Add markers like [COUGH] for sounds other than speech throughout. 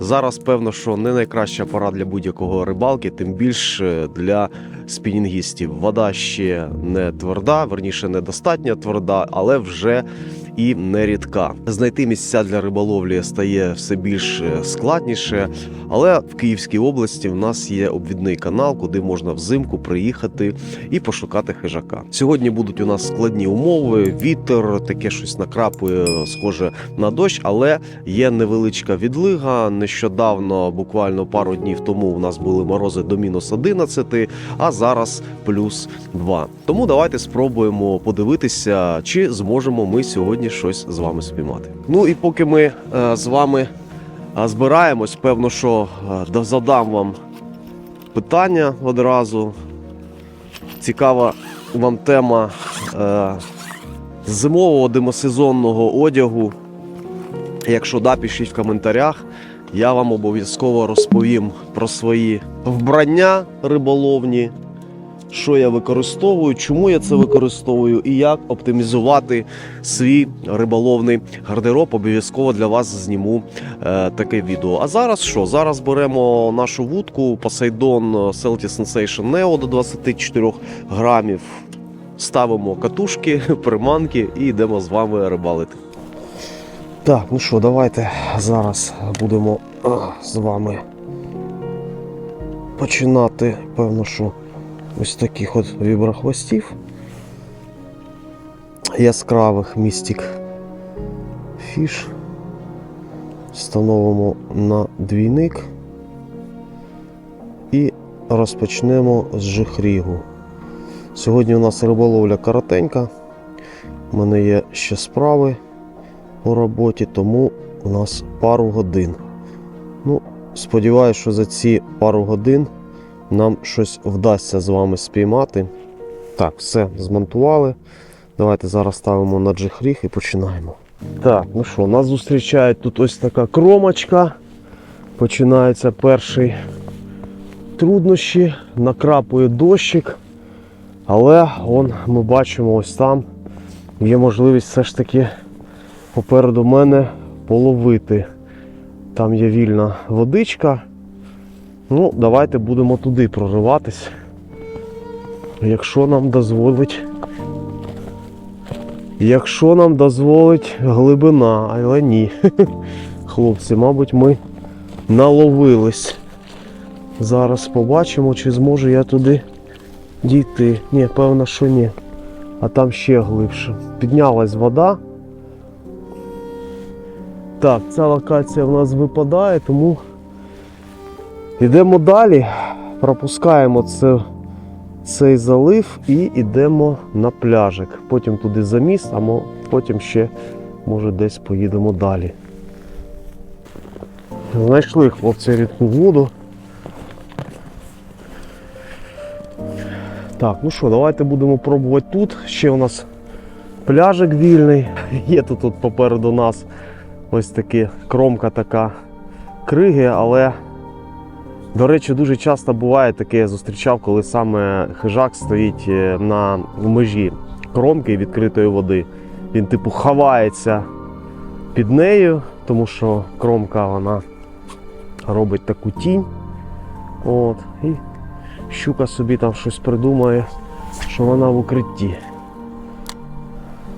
Зараз певно, що не найкраща пора для будь-якого рибалки, тим більше для спінінгістів. Вода ще не тверда, верніше недостатньо тверда, але вже і не рідка. Знайти місця для риболовлі стає все більш е, складніше. Але в Київській області в нас є обвідний канал, куди можна взимку приїхати і пошукати хижака. Сьогодні будуть у нас складні умови, вітер, таке щось накрапує, схоже на дощ, але є невеличка відлига. Нещодавно, буквально пару днів тому, у нас були морози до мінус 11, а зараз плюс 2. Тому давайте спробуємо подивитися, чи зможемо ми сьогодні щось з вами спіймати. Ну і поки ми е, з вами е, збираємось, певно, що е, задам вам питання одразу. Цікава вам тема зимового демосезонного одягу. Якщо да, пишіть в коментарях. Я вам обов'язково розповім про свої вбрання риболовні, що я використовую, чому я це використовую і як оптимізувати свій риболовний гардероб. Обов'язково для вас зніму е, таке відео. А зараз що? Зараз беремо нашу вудку Poseidon Celtic Sensation Neo до 24 грамів. Ставимо катушки, [LAUGHS] приманки і йдемо з вами рибалити. Так, ну що, давайте зараз будемо з вами починати, певно, що ось таких от віброхвостів яскравих містик фіш. Встановимо на двійник і розпочнемо з жихрігу. Сьогодні у нас риболовля коротенька. У мене є ще справи у роботі, тому у нас пару годин. Ну, сподіваюся, що за ці пару годин нам щось вдасться з вами спіймати. Так, все, змонтували. Давайте зараз ставимо на джихріг і починаємо. Так, ну що, нас зустрічає тут ось така кромочка. Починається перший труднощі, накрапує дощик. Але он, ми бачимо ось там є можливість все ж таки попереду мене половити. Там є вільна водичка. Ну, давайте будемо туди прориватись. Якщо нам дозволить. Якщо нам дозволить глибина, але ні. [LAUGHS] Хлопці, мабуть, ми наловились. Зараз побачимо, чи зможу я туди дійти. Ні, певно, що ні. А там ще глибше. Піднялась вода. Так, ця локація в нас випадає, тому йдемо далі, пропускаємо це, цей залив і йдемо на пляжик. Потім туди за міст, а потім ще, може, десь поїдемо далі. Знайшли хлопці рідку воду. Так, ну що, давайте будемо пробувати тут. Ще у нас пляжик вільний. [LAUGHS] Є тут, тут попереду нас ось такі кромка така криги, але, до речі, дуже часто буває таке, я зустрічав, коли саме хижак стоїть е, на межі кромки відкритої води. Він, типу, ховається під нею, тому що кромка вона робить таку тінь. От, і щука собі там щось придумає, що вона в укритті.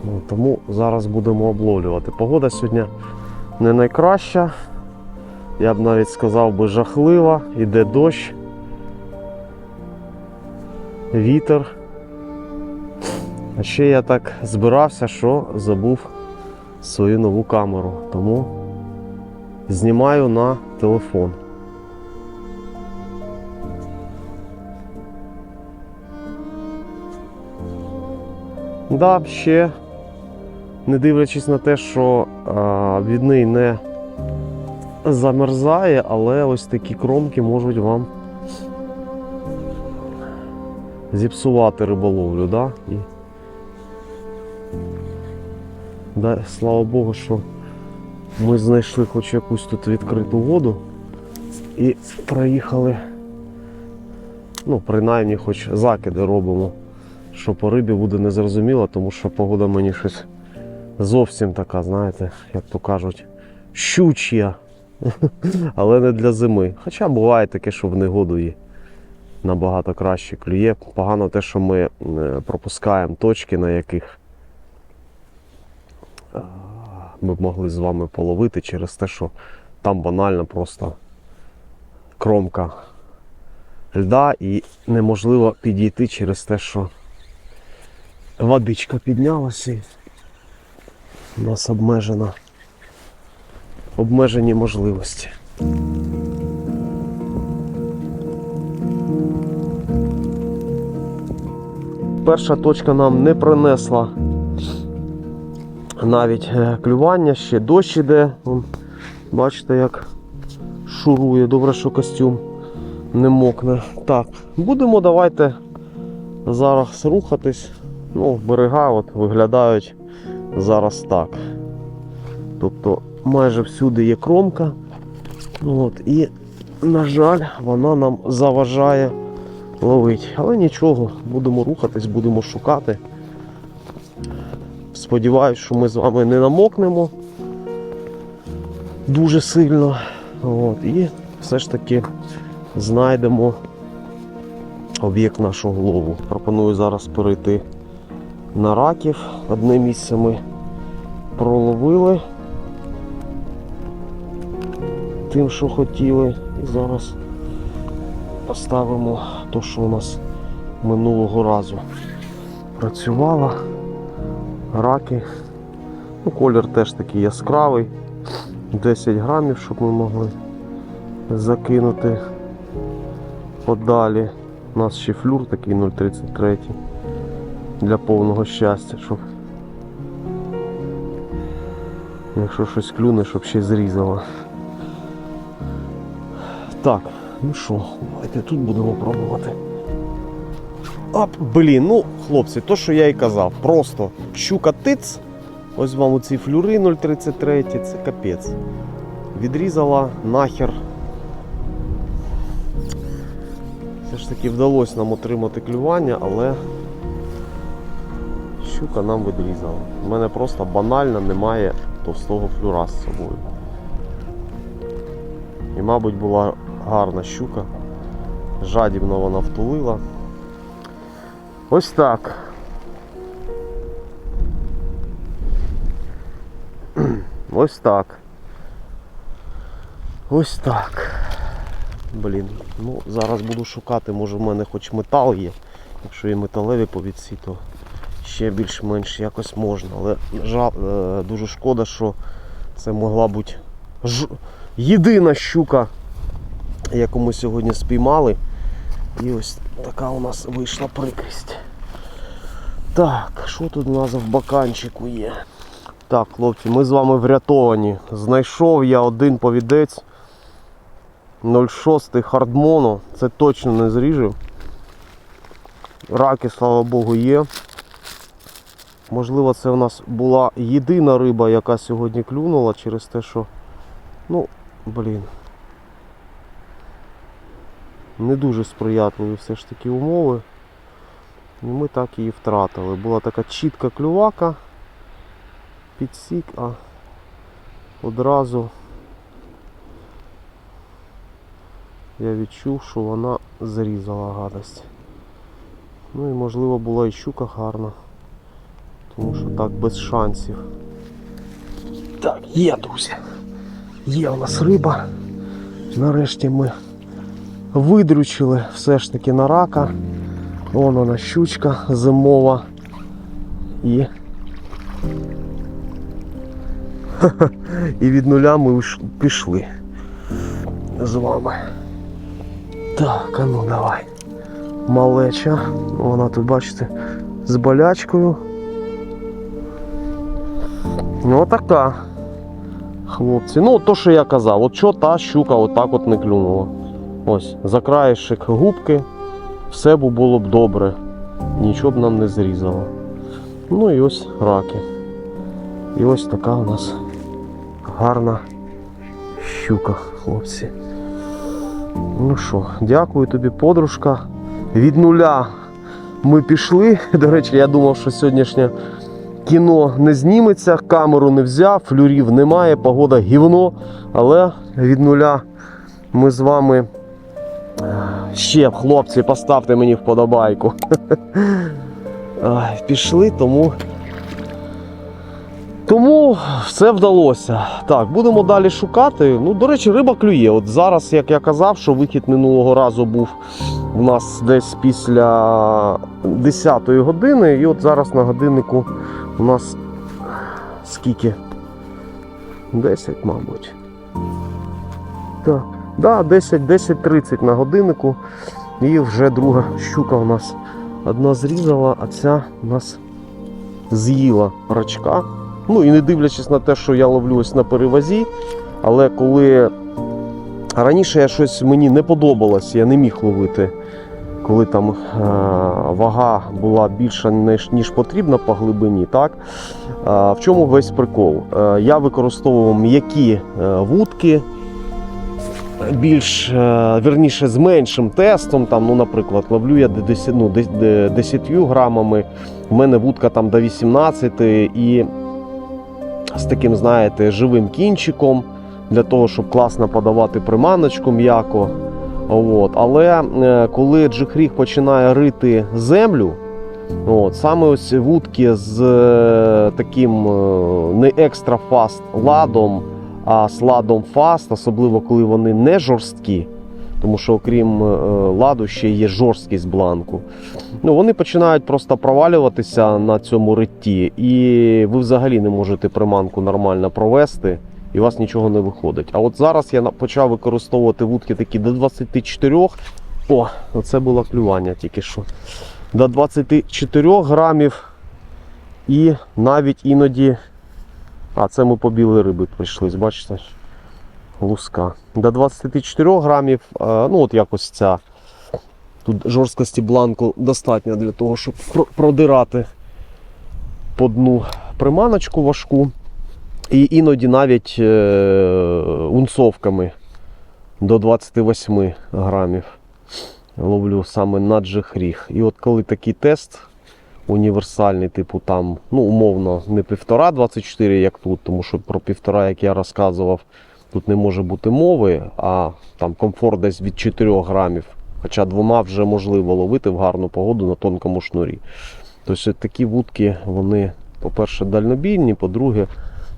Ну, тому зараз будемо обловлювати. Погода сьогодні не найкраща. Я б навіть сказав би жахлива, іде дощ, вітер. А ще я так збирався, що забув свою нову камеру, тому знімаю на телефон. Да, ще не дивлячись на те, що а, відний не замерзає, але ось такі кромки можуть вам зіпсувати риболовлю. Да? І... Да, слава Богу, що ми знайшли хоч якусь тут відкриту воду і проїхали. Ну, принаймні, хоч закиди робимо, що по рибі буде незрозуміло, тому що погода мені щось зовсім така, знаєте, як то кажуть, щучя. [LAUGHS] але не для зими. Хоча буває таке, що в негоду і набагато краще клює. Погано те, що ми е, пропускаємо точки, на яких е, ми б могли з вами половити через те, що там банально просто кромка льда і неможливо підійти через те, що водичка піднялася. і нас обмежена обмежені можливості. Перша точка нам не принесла навіть е, клювання, ще дощ іде. Бачите, як шурує. Добре, що костюм не мокне. Так, будемо давайте зараз рухатись. Ну, берега от виглядають зараз так. Тобто майже всюди є кромка. От, і, на жаль, вона нам заважає ловити. Але нічого, будемо рухатись, будемо шукати. Сподіваюсь, що ми з вами не намокнемо дуже сильно. От, і все ж таки знайдемо об'єкт нашого лову. Пропоную зараз перейти на раків. Одне місце ми проловили тим, що хотіли. І зараз поставимо то, що у нас минулого разу працювало. Раки. Ну, колір теж такий яскравий. 10 грамів, щоб ми могли закинути подалі. У нас ще флюр такий 0,33 для повного щастя, щоб якщо щось клюне, щоб ще зрізало. Так, ну що, давайте тут будемо пробувати. Оп, блін, ну, хлопці, то що я і казав, просто щука тиц. Ось вам оці флюри 0,33, це капець. Відрізала нахер. Все ж таки вдалося нам отримати клювання, але щука нам відрізала. У мене просто банально немає товстого флюра з собою. І, мабуть, була гарна щука. Жадібно вона втулила. Ось так. [CLEARS THROAT] Ось так. Ось так. Блін, ну зараз буду шукати, може в мене хоч метал є. Якщо є металеві повідці, то ще більш-менш якось можна. Але жал, е, дуже шкода, що це могла бути ж... єдина щука, яку ми сьогодні спіймали. І ось така у нас вийшла прикрість. Так, що тут у нас в баканчику є? Так, хлопці, ми з вами врятовані. Знайшов я один повідець 0,6 хардмоно. Це точно не зріжу. Раки, слава Богу, є. Можливо, це в нас була єдина риба, яка сьогодні клюнула через те, що... Ну, блін. Не дуже сприятливі все ж таки умови. І ми так її втратили. Була така чітка клювака підсік, а одразу я відчув, що вона зрізала гадость. Ну і можливо була і щука гарна. Тому що так без шансів. Так, є, друзі. Є у нас риба. Нарешті ми видручили все ж таки на рака. Вон вона щучка зимова. І [LAUGHS] І від нуля ми пішли з вами. Так, а ну давай. Малеча. Вона тут, бачите, з болячкою. Ну така. Хлопці. Ну, то, що я казав, от що та щука отак от не клюнула. Ось, за краєшик губки, все було б добре. Нічого б нам не зрізало. Ну і ось раки. І ось така у нас гарна щука, хлопці. Ну що, дякую тобі, подружка. Від нуля ми пішли. [LAUGHS] До речі, я думав, що сьогоднішня кіно не зніметься, камеру не взяв, флюрів немає, погода гівно, але від нуля ми з вами. Ще, хлопці, поставте мені вподобайку. [LAUGHS] Пішли, тому. Тому все вдалося. Так, будемо далі шукати. Ну, до речі, риба клює. От зараз, як я казав, що вихід минулого разу був у нас десь після 10 години. І от зараз на годиннику у нас скільки? 10, мабуть. Так, да, 10, 10.30 на годиннику. І вже друга щука у нас одна зрізала, а ця у нас з'їла рачка. Ну і не дивлячись на те, що я ловлю на перевазі, але коли раніше я щось мені не подобалось, я не міг ловити, коли там е- вага була більша, ніж, ніж потрібна по глибині. Так? Е, в чому весь прикол? Е, я використовував м'які е, вудки. Більш е, вірніше з меншим тестом, там, ну, наприклад, ловлю я 10, ну, 10 грамами, у мене вудка там до 18 і з таким, знаєте, живим кінчиком для того, щоб класно подавати приманочку м'яко. От. Але е, коли джихріг починає рити землю, от, саме ось вудки з е, таким не екстра фаст ладом, а з ладом фаст, особливо коли вони не жорсткі. Тому що окрім е, ладу ще є жорсткість бланку. Ну, вони починають просто провалюватися на цьому ритті, і ви взагалі не можете приманку нормально провести, і у вас нічого не виходить. А от зараз я почав використовувати вудки такі до 24. О, це було клювання тільки що. До 24 грамів. І навіть іноді. А, це ми по білої риби прийшли, бачите? Луска. До 24 грамів, е, ну от якось ця. Тут жорсткості бланку достатньо для того, щоб продирати по дну приманочку важку. І іноді навіть е, унцовками до 28 грамів ловлю саме на джихріг. І от коли такий тест універсальний, типу там, ну, умовно, не півтора 24, як тут, тому що про півтора, як я розказував, тут не може бути мови, а там комфорт десь від 4 грамів. Хоча двома вже можливо ловити в гарну погоду на тонкому шнурі. Тобто такі вудки, вони, по-перше, дальнобійні, по-друге,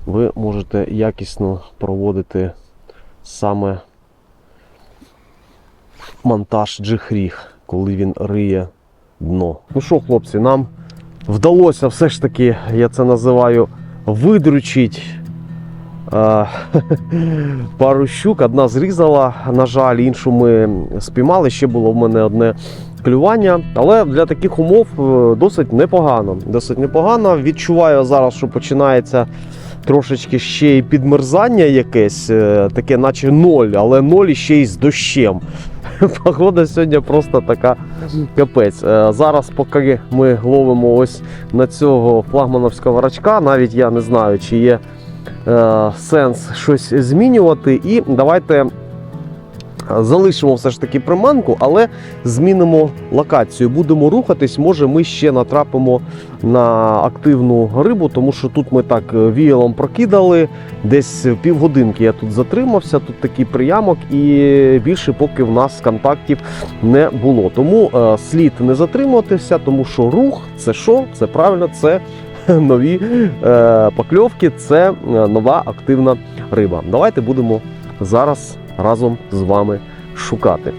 ви можете якісно проводити саме монтаж джихріг, коли він риє дно. Ну що, хлопці, нам вдалося все ж таки, я це називаю, видручить е, [LAUGHS] пару щук. Одна зрізала, на жаль, іншу ми спіймали. Ще було в мене одне клювання. Але для таких умов е, досить непогано. Досить непогано. Відчуваю зараз, що починається. Трошечки ще й підмерзання якесь, е, таке, наче ноль, але ноль ще й з дощем. [LAUGHS] Погода сьогодні просто така капець. Е, Зараз, поки ми ловимо ось на цього флагмановського рачка, навіть я не знаю, чи є е, сенс щось змінювати. І давайте залишимо все ж таки приманку, але змінимо локацію. Будемо рухатись. Може, ми ще натрапимо на активну рибу, тому що тут ми так е, віялом прокидали. Десь півгодинки я тут затримався, тут такий приямок, і більше поки в нас контактів не було. Тому е, слід не затримуватися, тому що рух це що? Це правильно, це [LAUGHS] нові е, покльовки, це нова активна риба. Давайте будемо зараз разом з вами шукати.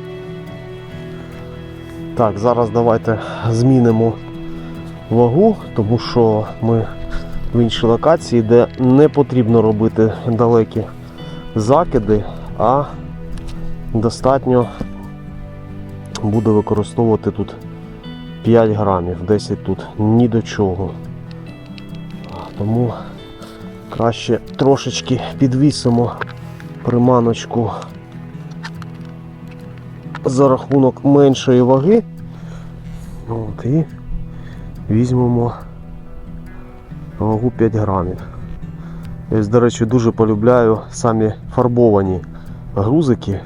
Так, зараз давайте змінимо вагу, тому що ми в іншій локації, де не потрібно робити далекі закиди, а достатньо буде використовувати тут 5 грамів, 10 тут ні до чого. Тому краще трошечки підвісимо приманочку за рахунок меншої ваги. От, і візьмемо вагу 5 грамів. Я, до речі, дуже полюбляю самі фарбовані грузики.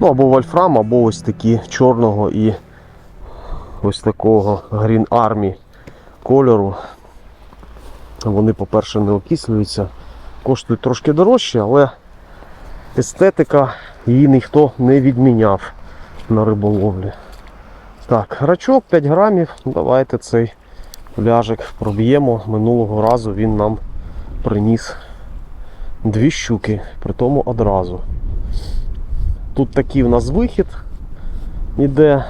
Ну, або вольфрам, або ось такі чорного і ось такого Green Army кольору. Вони, по-перше, не окислюються, коштують трошки дорожче, але естетика її ніхто не відміняв на риболовлі. Так, грачок 5 грамів. Давайте цей пляжик проб'ємо. Минулого разу він нам приніс дві щуки, при тому одразу. Тут такий в нас вихід іде.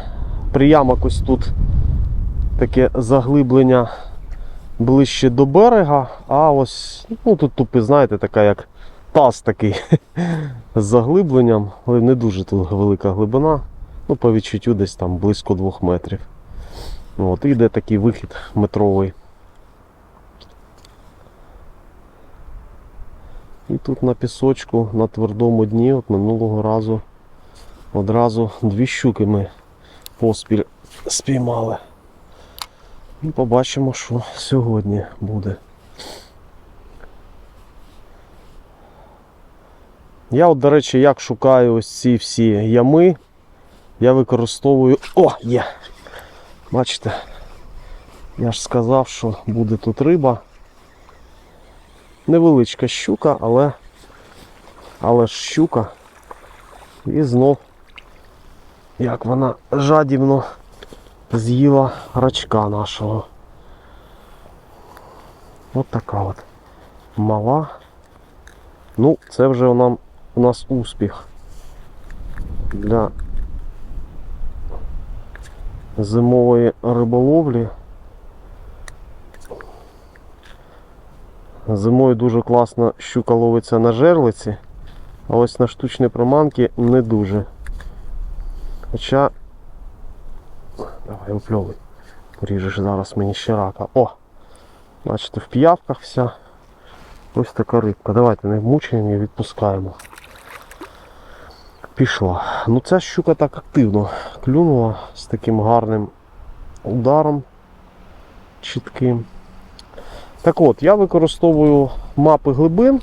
Приямок ось тут таке заглиблення ближче до берега, а ось ну тут тупи, знаєте, така як таз такий [LAUGHS] з заглибленням, але не дуже тут велика глибина. Ну, по відчуттю десь там близько двох метрів. От, і йде такий вихід метровий. І тут на пісочку, на твердому дні, от минулого разу одразу дві щуки ми поспіль спіймали. І побачимо, що сьогодні буде. Я, от, до речі, як шукаю ось ці всі ями, я використовую. О, є! Бачите? Я ж сказав, що буде тут риба. Невеличка щука, але, але ж щука. І знов, як вона жадібно з'їла рачка нашого. От така от мала. Ну, це вже нам у нас успіх для зимової риболовлі. Зимою дуже класно щука ловиться на жерлиці, а ось на штучні приманки не дуже. Хоча Давай упльовуй. Поріжеш зараз мені ще рака. О! Бачите, в піявках вся. Ось така рибка. Давайте не мучаємо її, відпускаємо. Пішла. Ну ця щука так активно клюнула з таким гарним ударом чітким. Так от, я використовую мапи глибин.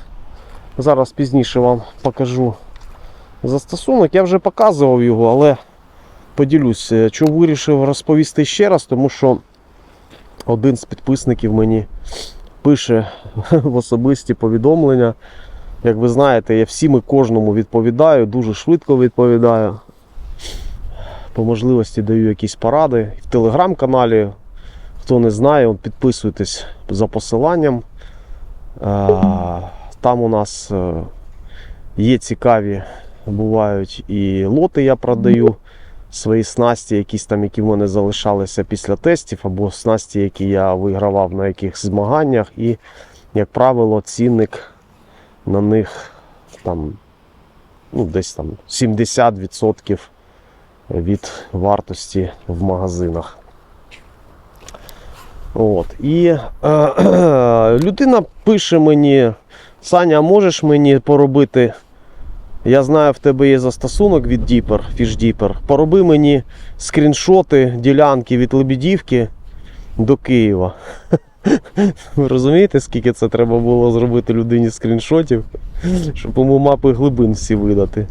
Зараз пізніше вам покажу застосунок. Я вже показував його, але поділюсь, е, чому вирішив розповісти ще раз, тому що один з підписників мені пише [LAUGHS] в особисті повідомлення. Як ви знаєте, я всім і кожному відповідаю, дуже швидко відповідаю. По можливості даю якісь поради. В телеграм-каналі, хто не знає, підписуйтесь за посиланням. Е, Там у нас е, є цікаві, бувають і лоти я продаю свої снасті, якісь там, які в мене залишалися після тестів, або снасті, які я вигравав на якихось змаганнях. І, як правило, цінник на них там, ну, десь там 70% від вартості в магазинах. От. І е, е, людина пише мені, Саня, можеш мені поробити я знаю, в тебе є застосунок від Deeper, FishDeeper. Пороби мені скріншоти ділянки від Лебедівки до Києва. [LAUGHS] Ви розумієте, скільки це треба було зробити людині скріншотів, щоб йому мапи глибин всі видати.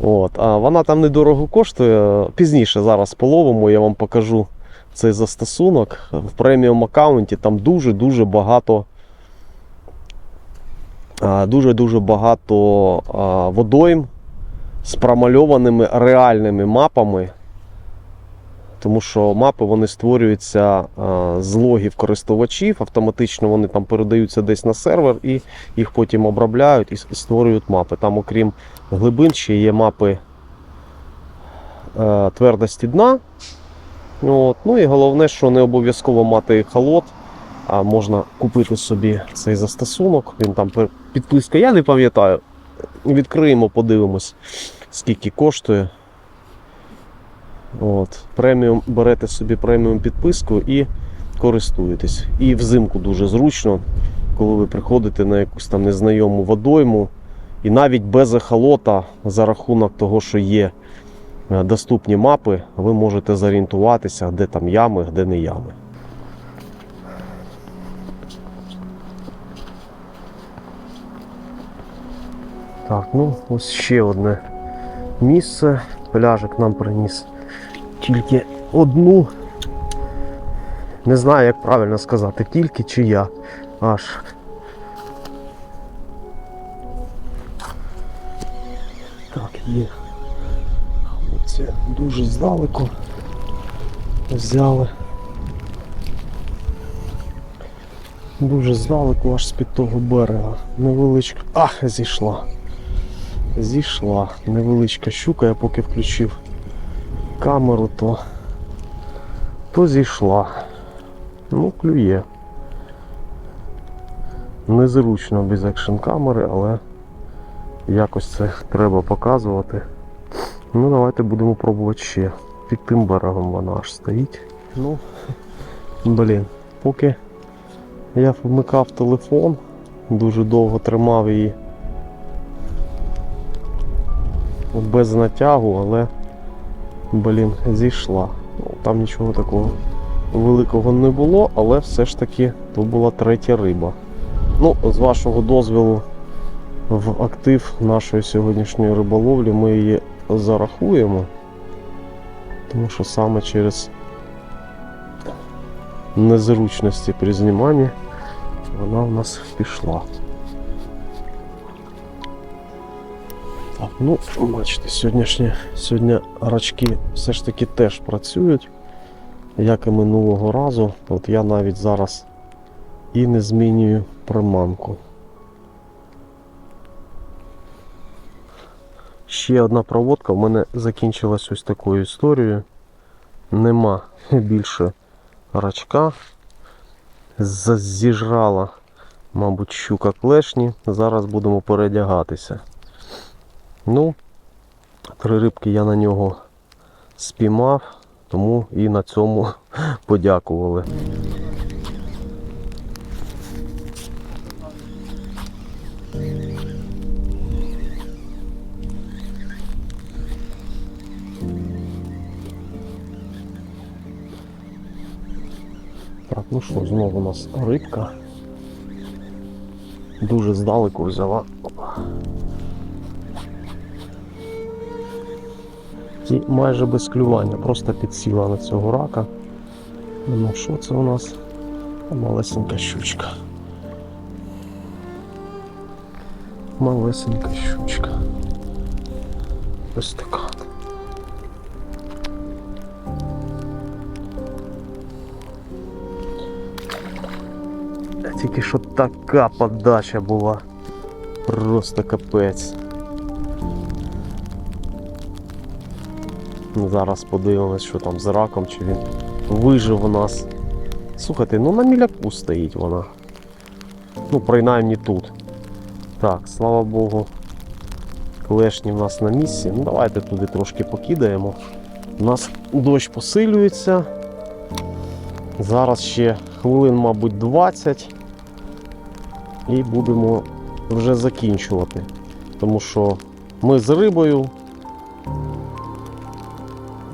От. А вона там недорого коштує. Пізніше зараз половимо, я вам покажу цей застосунок. В преміум аккаунті там дуже-дуже багато дуже-дуже багато водойм з промальованими реальними мапами. Тому що мапи вони створюються з логів користувачів, автоматично вони там передаються десь на сервер і їх потім обробляють і створюють мапи. Там, окрім глибин, ще є мапи твердості дна. От. Ну і головне, що не обов'язково мати холод, а можна купити собі цей застосунок. Він там підписка, я не пам'ятаю. Відкриємо, подивимось, скільки коштує. От. Преміум, Берете собі преміум підписку і користуєтесь. І взимку дуже зручно, коли ви приходите на якусь там незнайому водойму. І навіть без ехолота, за рахунок того, що є е, доступні мапи, ви можете зорієнтуватися, де там ями, де не ями. Так, ну ось ще одне місце. Пляжик нам приніс тільки одну. Не знаю, як правильно сказати, тільки чи я. аж. Так, є. Хлопці дуже здалеку взяли. Дуже здалеку аж з-під того берега. Невеличка. Ах, зійшла. Зійшла. Невеличка щука, я поки включив камеру, то, то зійшла. Ну, клює. Незручно без екшн камери, але якось це треба показувати. Ну, давайте будемо пробувати ще. Під тим берегом вона аж стоїть. Ну, блін, поки я вмикав телефон, дуже довго тримав її без натягу, але блін, зійшла. Ну, там нічого такого великого не було, але все ж таки то була третя риба. Ну, з вашого дозволу, в актив нашої сьогоднішньої риболовлі ми її зарахуємо, тому що саме через незручності при зніманні вона в нас пішла. Так, ну, бачите, сьогоднішні, сьогодні рачки все ж таки теж працюють, як і минулого разу. От я навіть зараз і не змінюю приманку. Ще одна проводка в мене закінчилась ось такою історією. Нема більше рачка. З- Зіжрала, мабуть, щука клешні. Зараз будемо передягатися. Ну, три рибки я на нього спіймав, тому і на цьому [LAUGHS] подякували. Так, ну що, знову у нас рибка. Дуже здалеку взяла. І майже без клювання, просто підсіла на цього рака. Ну що це у нас? Малесенька щучка. Малесенька щучка. Ось така. Тільки що така подача була. Просто капець. Зараз подивимось, що там з раком, чи він вижив у нас. Слухайте, ну на міляку стоїть вона. Ну, принаймні тут. Так, слава Богу. Клешні в нас на місці. Ну давайте туди трошки покидаємо. У нас дощ посилюється. Зараз ще хвилин, мабуть, 20. І будемо вже закінчувати. Тому що ми з рибою.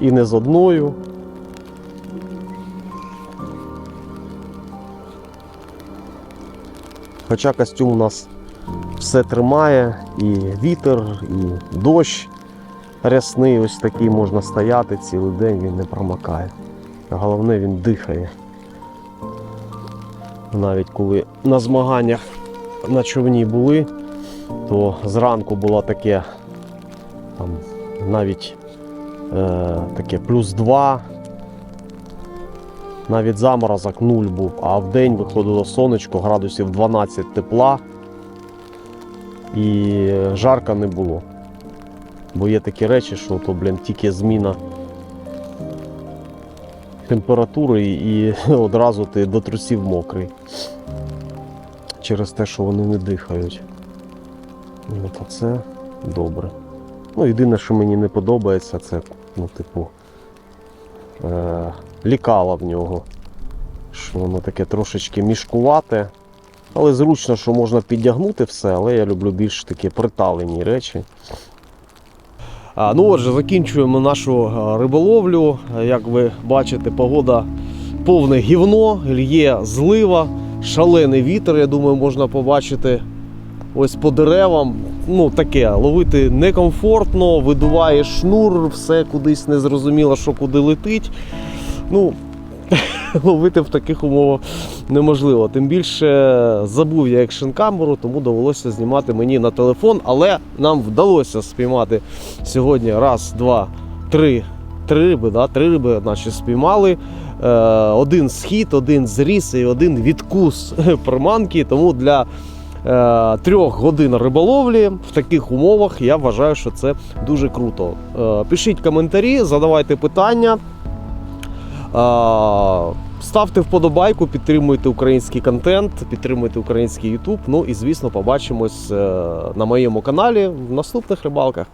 І не з одною. Хоча костюм у нас все тримає, і вітер, і дощ рясний, ось такий можна стояти цілий день, він не промокає. Головне, він дихає. Навіть коли на змаганнях на човні були, то зранку було таке там навіть таке плюс 2. Навіть заморозок 0 був, а в день виходило сонечко, градусів 12 тепла і жарка не було. Бо є такі речі, що то, блін, тільки зміна температури і [LAUGHS] одразу ти до трусів мокрий. Через те, що вони не дихають. І от це добре. Ну, єдине, що мені не подобається, це, ну, типу, е- лікала в нього. Що воно таке трошечки мішкувате. Але зручно, що можна піддягнути все, але я люблю більш такі приталені речі. А, ну отже, закінчуємо нашу риболовлю. Як ви бачите, погода повне гівно, є злива, шалений вітер, я думаю, можна побачити ось по деревам. Ну, таке, ловити некомфортно, видуває шнур, все кудись незрозуміло, що куди летить. Ну, [LAUGHS] ловити в таких умовах неможливо. Тим більше забув я екшн камеру, тому довелося знімати мені на телефон, але нам вдалося спіймати сьогодні раз, два, три. Три риби, да? три риби наші спіймали. Е, один схід, один зріз і один відкус [LAUGHS] приманки. Тому для трьох годин риболовлі в таких умовах я вважаю, що це дуже круто. Е, пишіть коментарі, задавайте питання. Е, Ставте вподобайку, підтримуйте український контент, підтримуйте український YouTube. Ну і звісно, побачимось е, на моєму каналі в наступних рибалках.